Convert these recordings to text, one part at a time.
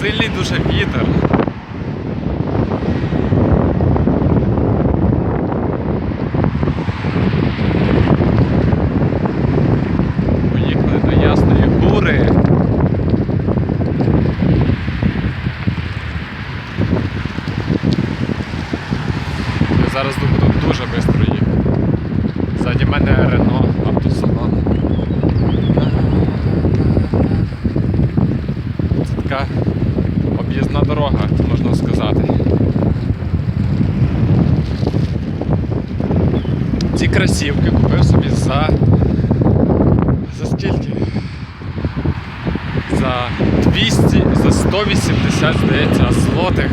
сильний дуже вітер. Поїхали до Ясної Гури. Я зараз буду дуже швидко їхати. Ззаді мене Рено об'їзна дорога, можна сказати. Ці кросівки купив собі за. За скільки? За 200, за 180, здається, злотих.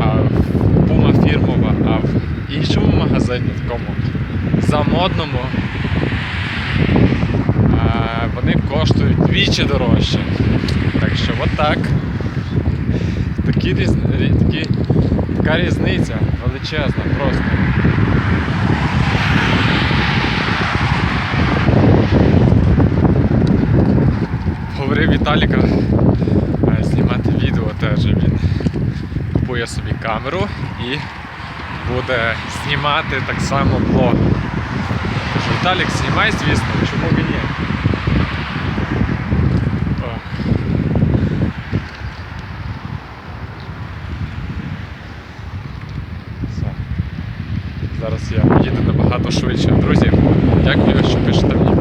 А Puma фірмова, а в іншому магазині такому замодному а, вони коштують двічі дорожче. Так що отак. Такі такі... Така різниця величезна просто. Говорив Віталіка е, знімати відео теж він купує собі камеру і буде знімати так само блог. Віталік, знімай, звісно, чому б і Зараз я їду набагато швидше. Друзі, дякую, що пишете мені.